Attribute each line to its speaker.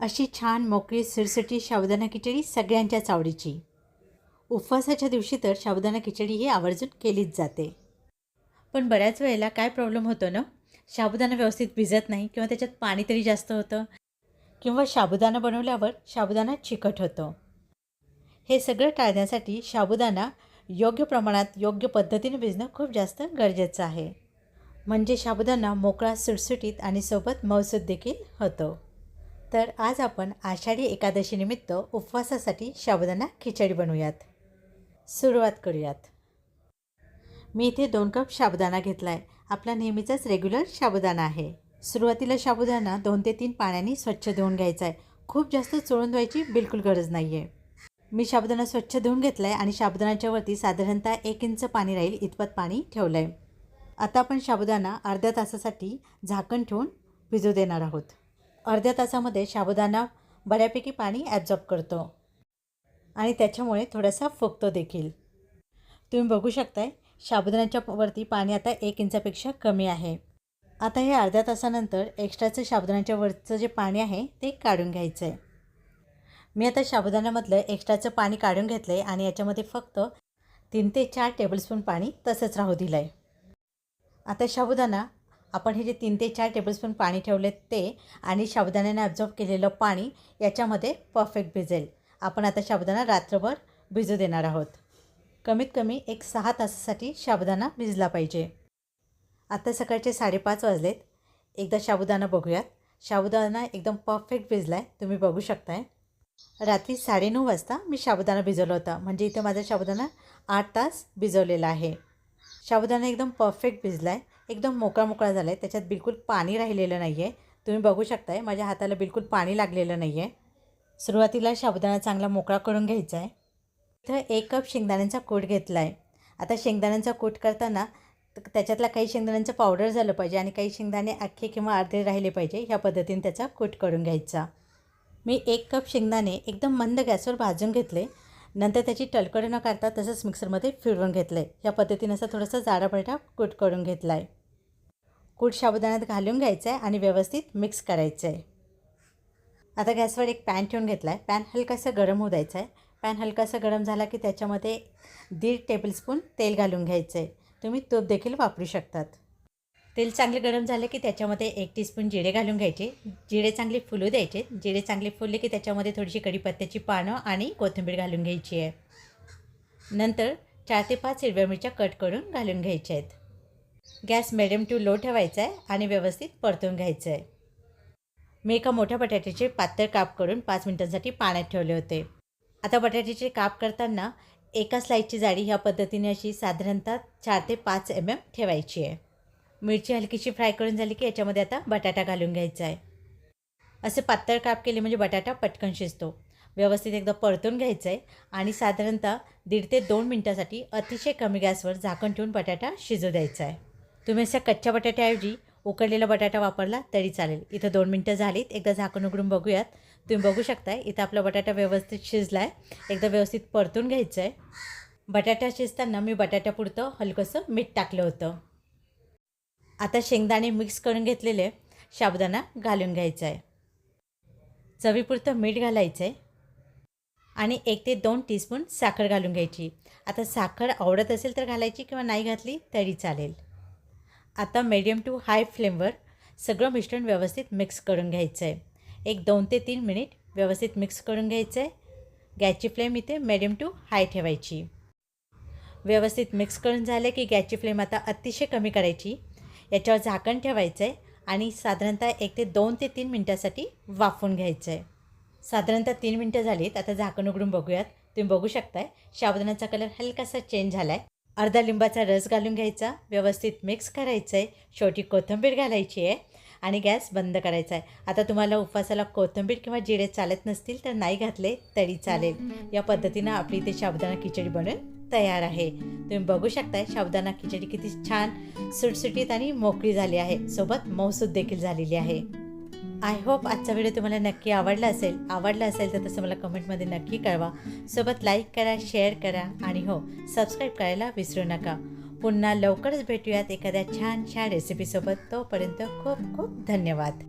Speaker 1: अशी छान मोकळी सुरसुटी साबुदाणा खिचडी सगळ्यांच्याच आवडीची. उपवासाच्या दिवशी तर साबुदाणा खिचडी ही आवर्जून केलीच जाते. पण बऱ्याच वेळेला काय प्रॉब्लेम होतो ना? साबुदाणा व्यवस्थित भिजत नाही किंवा त्याच्यात पाणी तरी जास्त होतं. किंवा साबुदाणा बनवल्यावर साबुदाणा चिकट होतो. हे सगळं टाळण्यासाठी साबुदाणा योग्य प्रमाणात योग्य पद्धतीने भिजणं खूप जास्त गरजेचं आहे. म्हणजे साबुदाणा मोकळा सुटसुटीत आणि सोबत मौसूद देखील होतो. तर आज आपण आषाढी एकादशीनिमित्त उपवासासाठी साबुदाणा खिचडी बनवूयात. सुरुवात करूयात. मी इथे दोन कप साबुदाणा घेतला आहे आपला नेहमीचाच रेग्युलर साबुदाणा आहे. सुरुवातीला साबुदाणा दोन ते तीन पाण्याने स्वच्छ धुवून घ्यायचा आहे खूप जास्त चोळून धुवायची बिलकुल गरज नाही आहे मी साबुदाणा स्वच्छ धुवून घेतला आहे आणि साबुदाण्याच्या वरती साधारणतः एक इंच पाणी राहील इतपत पाणी ठेवलं आहे आता आपण साबुदाणा अर्ध्या तासासाठी झाकण ठेवून भिजू देणार आहोत. अर्ध्या तासामध्ये साबुदाणा बऱ्यापैकी पाणी ॲब्झॉर्ब करतो. आणि त्याच्यामुळे थोडासा फुगतो देखील. तुम्ही बघू शकताय साबुदाण्याच्या वरती पाणी आता एक इंचापेक्षा कमी आहे. आता हे अर्ध्या तासानंतर एक्स्ट्राचं साबुदाण्याच्या वरचं जे पाणी आहे ते काढून घ्यायचं आहे मी आता साबुदाण्यामधलं एक्स्ट्राचं पाणी काढून घेतलं आहे आणि याच्यामध्ये फक्त तीन ते चार टेबलस्पून पाणी तसंच राहू दिलं आहे आता साबुदाणा आपण हे जे तीन ते चार टेबलस्पून पाणी ठेवले ते आणि साबुदाण्याने ॲब्झॉर्ब केलेलं पाणी याच्यामध्ये परफेक्ट भिजेल. आपण आता साबुदाणा रात्रभर भिजू देणार आहोत. कमीत कमी एक सहा तासासाठी साबुदाणा भिजला पाहिजे. आता सकाळचे साडेपाच वाजलेत. एकदा साबुदाणा बघूयात. साबुदाणा एकदम परफेक्ट भिजला आहे तुम्ही बघू शकताय. रात्री साडेनऊ वाजता मी साबुदाणा भिजवला होता. म्हणजे इथे माझा साबुदाणा आठ तास भिजवलेला आहे. साबुदाणा एकदम परफेक्ट भिजला आहे एकदम मोकळा मोकळा झाला आहे त्याच्यात बिलकुल पाणी राहिलेलं नाही आहे तुम्ही बघू शकताय माझ्या हाताला बिलकुल पाणी लागलेलं नाही आहे सुरुवातीला साबुदाणा चांगला मोकळा करून घ्यायचा आहे इथं एक कप शेंगदाण्यांचा कूट घेतला आहे आता शेंगदाण्यांचा कूट करताना त्याच्यातला काही शेंगदाण्यांचं पावडर झालं पाहिजे आणि काही शेंगदाणे अख्खे किंवा अर्धे राहिले पाहिजे ह्या पद्धतीने त्याचा कूट करून घ्यायचा. मी एक कप शेंगदाणे एकदम मंद गॅसवर भाजून घेतले. नंतर त्याची टलकड न काढता तसंच मिक्सरमध्ये फिरवून घेतलं आहे या पद्धतीनं असा थोडंसं जाडापलटा कूट करून घेतला आहे कूट साबुदाण्यात घालून घ्यायचं आहे आणि व्यवस्थित मिक्स करायचं आहे आता गॅसवर एक पॅन ठेवून घेतला आहे पॅन हलकासा गरम होऊ द्यायचा आहे पॅन हलकासा गरम झाला की त्याच्यामध्ये दीड टेबलस्पून तेल घालून घ्यायचं आहे तुम्ही तूप देखील वापरू शकतात. तेल चांगले गरम झाले की त्याच्यामध्ये एक टीस्पून जिरे घालून घ्यायचे. जिरे चांगले फुलू द्यायचे. जिरे चांगले फुलले की त्याच्यामध्ये थोडीशी कढीपत्त्याची पानं आणि कोथिंबीर घालून घ्यायची आहे. नंतर चार ते पाच हिरव्या मिरच्या कट करून घालून घ्यायच्या आहेत. गॅस मिडियम टू लो ठेवायचा आहे आणि व्यवस्थित परतून घ्यायचं आहे. मी एका मोठ्या बटाट्याचे पातळ काप करून पाच मिनटांसाठी पाण्यात ठेवले होते. आता बटाट्याचे काप करताना एका स्लाईसची जाडी ह्या पद्धतीने अशी साधारणतः चार ते पाच एम एम ठेवायची आहे. मिरची हलकीशी फ्राय करून झाली की याच्यामध्ये आता बटाटा घालून घ्यायचा आहे. असे पातळ काप केले म्हणजे बटाटा पटकन शिजतो. व्यवस्थित एकदा परतून घ्यायचं आहे आणि साधारणतः दीड ते दोन मिनटासाठी अतिशय कमी गॅसवर झाकण ठेवून बटाटा शिजू द्यायचा आहे. तुम्ही अशा कच्च्या बटाट्याऐवजी उकडलेला बटाटा वापरला तरी चालेल. इथं दोन मिनटं झालीत. एकदा झाकण उघडून बघूयात. तुम्ही बघू शकताय इथं आपला बटाटा व्यवस्थित शिजला आहे एकदा व्यवस्थित परतून घ्यायचं आहे बटाटा शिजताना मी बटाट्यापुरतं हलकंसं मीठ टाकलं होतं. आता शेंगदाणे मिक्स करून घेतलेले साबुदाणा घालून घ्यायचा आहे चवीपुरतं मीठ घालायचं आहे आणि एक ते दोन टीस्पून साखर घालून घ्यायची. आता साखर आवडत असेल तर घालायची किंवा नाही घातली तरी चालेल. आता मीडियम टू हाय फ्लेमवर सगळं मिश्रण व्यवस्थित मिक्स करून घ्यायचं आहे एक दोन ते तीन मिनिट व्यवस्थित मिक्स करून घ्यायचं आहे गॅसची फ्लेम इथे मीडियम टू हाय ठेवायची. व्यवस्थित मिक्स करून झालं की गॅसची फ्लेम आता अतिशय कमी करायची. याच्यावर झाकण ठेवायचं आहे आणि साधारणतः एक ते दोन ते तीन मिनटासाठी वाफून घ्यायचं आहे साधारणतः तीन मिनटं झालीत. आता झाकण उघडून बघूयात. तुम्ही बघू शकताय. साबुदाण्याचा कलर हलकासा चेंज झाला आहे अर्धा लिंबाचा रस घालून घ्यायचा व्यवस्थित मिक्स करायचं आहे शेवटी कोथिंबीर घालायची आहे आणि गॅस बंद करायचा आहे. आता तुम्हाला उपवासाला कोथिंबीर किंवा जिरे चालत नसतील तर नाही घातले तरी चालेल. या पद्धतीनं आपली इथे शाबुदाना खिचडी बनवून तयार आहे. तुम्ही बघू शकताय शाबुदाना खिचडी किती छान सुटसुटीत आणि मोकळी झाली आहे. सोबत मौसूद देखील झालेली आहे. आय होप आजचा व्हिडिओ तुम्हाला नक्की आवडला असेल. आवडला असेल तर तसं मला कमेंटमध्ये नक्की कळवा. सोबत लाईक करा शेअर करा आणि हो सबस्क्राईब करायला विसरू नका. पुन्हा लवकरच भेटूयात एखाद्या छान छान रेसिपीसोबत तोपर्यंत खूप खूप धन्यवाद.